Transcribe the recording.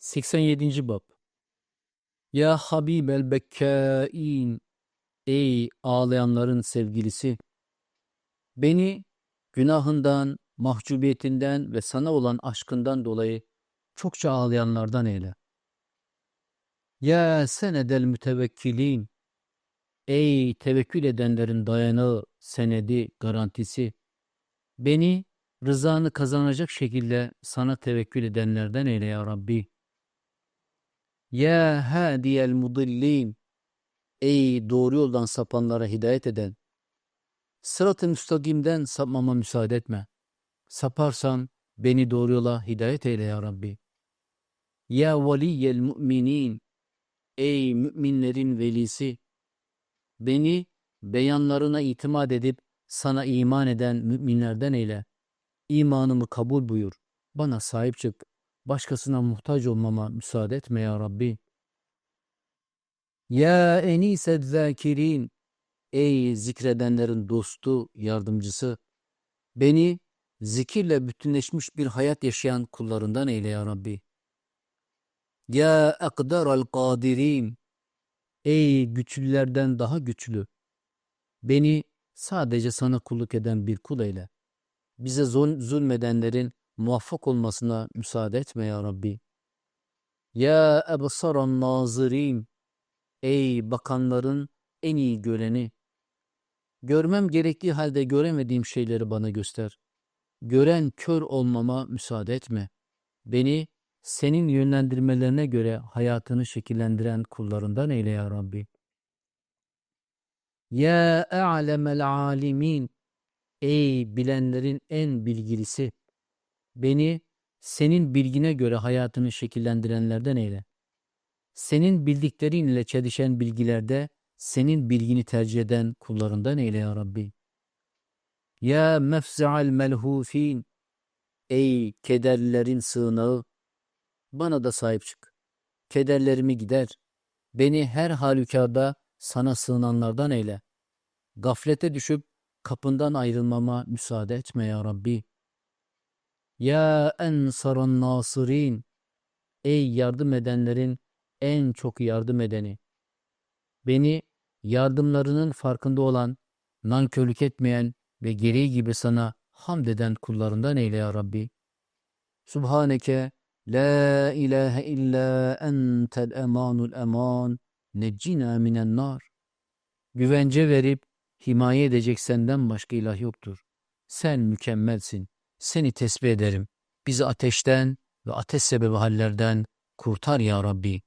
87. Bab Ya Habibel Bekkain Ey ağlayanların sevgilisi! Beni günahından, mahcubiyetinden ve sana olan aşkından dolayı çokça ağlayanlardan eyle. Ya senedel mütevekkilin! Ey tevekkül edenlerin dayanağı, senedi, garantisi! Beni rızanı kazanacak şekilde sana tevekkül edenlerden eyle ya Rabbi. Ya hadiyel mudillin! Ey doğru yoldan sapanlara hidayet eden! Sırat-ı müstakimden sapmama müsaade etme. Saparsam beni doğru yola hidayet eyle ya Rabbi. Ya veliyel müminin! Ey müminlerin velisi! Beni beyanlarına itimat edip sana iman eden müminlerden eyle. İmanımı kabul buyur. Bana sahip çık. Başkasına muhtaç olmama müsaade etme ya Rabbi. Ya enised zakirin! Ey zikredenlerin dostu, yardımcısı! Beni zikirle bütünleşmiş bir hayat yaşayan kullarından eyle ya Rabbi. Ya akdaral kadirin! Ey güçlülerden daha güçlü! Beni sadece sana kulluk eden bir kul eyle. Bize zul zulmedenlerin muvaffak olmasına müsaade etme ya Rabbi. Ya ebsaran nazirin! Ey bakanların en iyi göreni! Görmem gerektiği halde göremediğim şeyleri bana göster. Gören kör olmama müsaade etme. Beni senin yönlendirmelerine göre hayatını şekillendiren kullarından eyle ya Rabbi. Ya a'lemel alimin! Ey bilenlerin en bilgilisi! Beni senin bilgine göre hayatını şekillendirenlerden eyle. Senin bildiklerinle çelişen bilgilerde senin bilgini tercih eden kullarından eyle ya Rabbi. Ya mefza'al melhufin! Ey kederlilerin sığınağı! Bana da sahip çık. Kederlerimi gider. Beni her halükarda sana sığınanlardan eyle. Gaflete düşüp kapından ayrılmama müsaade etme ya Rabbi. Ya ensaran nasirin! Ey yardım edenlerin en çok yardım edeni! Beni yardımlarının farkında olan, nankörlük etmeyen ve gereği gibi sana hamd eden kullarından eyle ya Rabbi. Subhaneke la ilahe illa entel emanul eman neccina minen nar. Güvence verip himaye edecek senden başka ilah yoktur. Sen mükemmelsin. Seni tesbih ederim. Bizi ateşten ve ateş sebebi hallerden kurtar ya Rabbi.